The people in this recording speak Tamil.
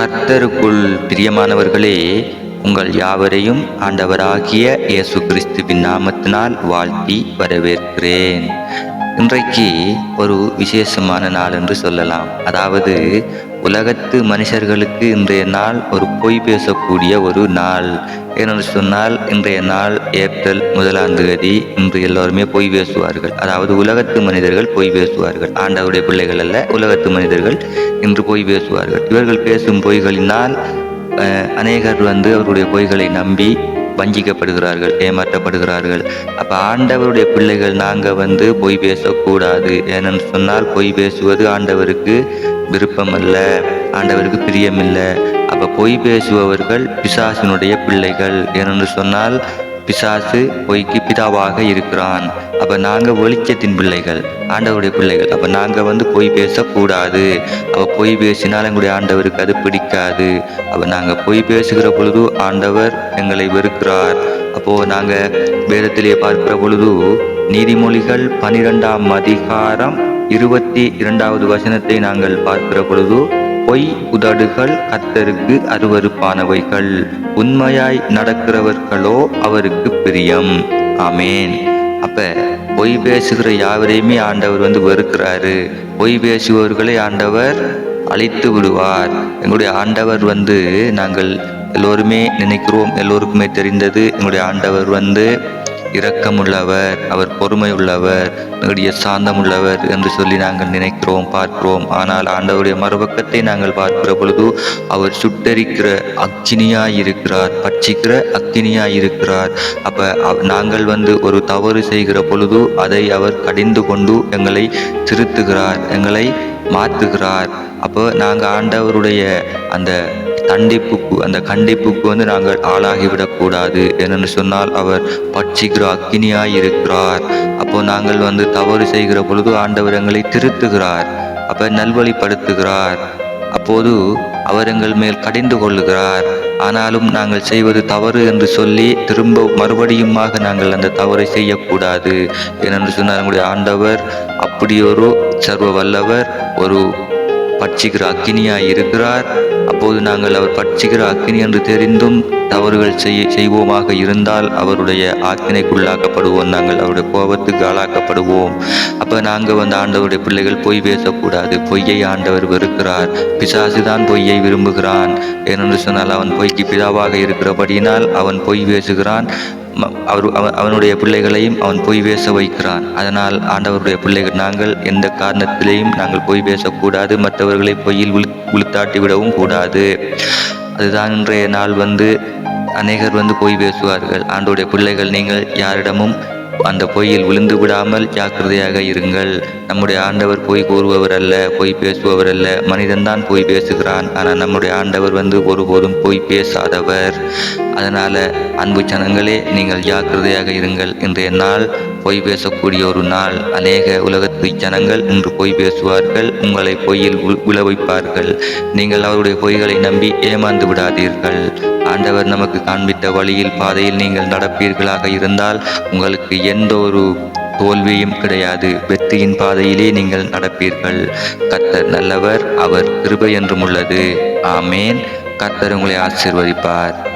கர்த்தருக்குள் பிரியமானவர்களே உங்கள் யாவரையும் ஆண்டவராகிய இயேசு கிறிஸ்துவின் நாமத்தினால் வாழ்த்தி வரவேற்கிறேன். இன்றைக்கு ஒரு விசேஷமான நாள் என்று சொல்லலாம். அதாவது உலகத்து மனுஷர்களுக்கு இன்றைய நாள் ஒரு பொய் பேசக்கூடிய ஒரு நாள். ஏனென்று சொன்னால் இன்றைய நாள் ஏப்ரல் முதலாம் தேதி இன்று எல்லோருமே பொய் பேசுவார்கள். அதாவது உலகத்து மனிதர்கள் பொய் பேசுவார்கள். ஆண்டவருடைய பிள்ளைகள் அல்ல உலகத்து மனிதர்கள் இன்று பொய் பேசுவார்கள். இவர்கள் பேசும் பொய்களினால் அநேகர் வந்து அவருடைய பொய்களை நம்பி வஞ்சிக்கப்படுகிறார்கள் ஏமாற்றப்படுகிறார்கள். அப்ப ஆண்டவருடைய பிள்ளைகள் நாங்க வந்து பொய் பேசக்கூடாது. ஏனென்று சொன்னால் பொய் பேசுவது ஆண்டவருக்கு விருப்பமல்ல ஆண்டவருக்கு பிரியமில்லை. அப்ப பொய் பேசுபவர்கள் பிசாசினுடைய பிள்ளைகள். ஏனென்று சொன்னால் பிசாசு பொய்க்கு பிதாவாக இருக்கிறான். அப்போ நாங்கள் வெளிச்சத்தின் பிள்ளைகள் ஆண்டவருடைய பிள்ளைகள். அப்போ நாங்கள் வந்து பொய் பேசக்கூடாது. அப்போ பொய் பேசினால் எங்களுடைய ஆண்டவருக்கு அது பிடிக்காது. அப்போ நாங்கள் பொய் பேசுகிற பொழுது ஆண்டவர் எங்களை வெறுக்கிறார். அப்போது நாங்கள் வேதத்திலே பார்க்கிற பொழுது நீதிமொழிகள் பனிரெண்டாம் அதிகாரம் இருபத்தி இரண்டாவது வசனத்தை நாங்கள் பார்க்கிற பொழுது பொய் உதடுகள் கர்த்தருக்கு அருவருப்பானவைகள். உண்மையாய் நடக்கிறவர்களோ அவருக்கு பிரியம். ஆமேன். அப்ப பொய் பேசுகிற யாவரையுமே ஆண்டவர் வந்து வெறுக்கிறாரு. பொய் பேசுபவர்களை ஆண்டவர் அழித்து விடுவார். எங்களுடைய ஆண்டவர் வந்து நாங்கள் எல்லோருமே நினைக்கிறோம். எல்லோருக்குமே தெரிந்தது எங்களுடைய ஆண்டவர் வந்து இரக்கமுள்ளவர் அவர் பொறுமை உள்ளவர் நெடிய சாந்தமுள்ளவர் என்று சொல்லி நாங்கள் நினைக்கிறோம் பார்க்கிறோம். ஆனால் ஆண்டவருடைய மறுபக்கத்தை நாங்கள் பார்க்கிற பொழுது அவர் சுட்டரிக்கிற அக்னியாய் இருக்கிறார் பட்சிக்கிற அக்னியாய் இருக்கிறார் அப்ப நாங்கள் வந்து ஒரு தவறு செய்கிற பொழுது அதை அவர் கடிந்து கொண்டு எங்களை திருத்துகிறார் எங்களை மாற்றுகிறார். அப்போ நாங்கள் ஆண்டவருடைய அந்த தண்டிப்புக்கு அந்த கண்டிப்புக்கு வந்து நாங்கள் ஆளாகிவிடக்கூடாது என்னென்னு சொன்னால் அவர் பட்சிக்கிற அக்கினியாய் இருக்கிறார் அப்போ நாங்கள் வந்து தவறு செய்கிற பொழுது ஆண்டவர் எங்களை திருத்துகிறார் அப்ப நல்வழிப்படுத்துகிறார். அப்போது அவர் எங்கள் மேல் கடிந்து கொள்ளுகிறார். ஆனாலும் நாங்கள் செய்வது தவறு என்று சொல்லி திரும்ப மறுபடியுமாக நாங்கள் அந்த தவறை செய்யக்கூடாது ஏனென்று சொன்னால் நம்முடைய ஆண்டவர் அப்படியொரு ஒரு சர்வ வல்லவர் ஒரு பட்சிக்கிற அக்கினியாய் இருக்கிறார் அப்போது நாங்கள் அவர் பட்சிக்கிற அக்கினி என்று தெரிந்தும் தவறுகள் செய்ய செய்வோமாக இருந்தால் அவருடைய ஆக்கினைக்குள்ளாக்கப்படுவோம். நாங்கள் அவருடைய கோபத்துக்கு ஆளாக்கப்படுவோம். அப்போ நாங்கள் வந்து ஆண்டவருடைய பிள்ளைகள் பொய் பேசக்கூடாது. பொய்யை ஆண்டவர் வெறுக்கிறார். பிசாசு தான் பொய்யை விரும்புகிறான். ஏனென்று சொன்னால் அவன் பொய்க்கு பிதாவாக இருக்கிறபடியினால் அவன் பொய் பேசுகிறான். அவர் அவனுடைய பிள்ளைகளையும் அவன் பொய் பேச வைக்கிறான். அதனால் ஆண்டவருடைய பிள்ளைகள் நாங்கள் எந்த காரணத்திலேயும் நாங்கள் பொய் பேசக்கூடாது. மற்றவர்களை பொய்யில் விழு விடவும் கூடாது. அதுதான் இன்றைய நாள் வந்து அநேகர் வந்து பொய் பேசுவார்கள். ஆண்டோடைய பிள்ளைகள் நீங்கள் யாரிடமும் அந்த பொய்யில் விழுந்து விடாமல் ஜாக்கிரதையாக இருங்கள். நம்முடைய ஆண்டவர் பொய் கூறுபவர் அல்ல பொய் பேசுபவர் அல்ல. மனிதன்தான் பொய் பேசுகிறான். ஆனால் நம்முடைய ஆண்டவர் வந்து ஒருபோதும் பொய் பேசாதவர். அதனால் அன்பு ஜனங்களே நீங்கள் ஜாக்கிரதையாக இருங்கள். இன்றைய நாள் பொய் பேசக்கூடிய ஒரு நாள். அநேக உலகத்து ஜனங்கள் இன்று பொய் பேசுவார்கள் உங்களை பொய்யில் விழ வைப்பார்கள் நீங்கள் அவருடைய பொய்களை நம்பி ஏமாந்து விடாதீர்கள். ஆண்டவர் நமக்கு காண்பித்த வழியில் பாதையில் நீங்கள் நடப்பீர்களாக இருந்தால் உங்களுக்கு எந்த ஒரு தோல்வியும் கிடையாது. வெற்றியின் பாதையிலே நீங்கள் நடப்பீர்கள். கத்தர் நல்லவர் அவர் கிருபை என்றும் உள்ளது. ஆமேன். கர்த்தர் உங்களை ஆசீர்வதிப்பார்.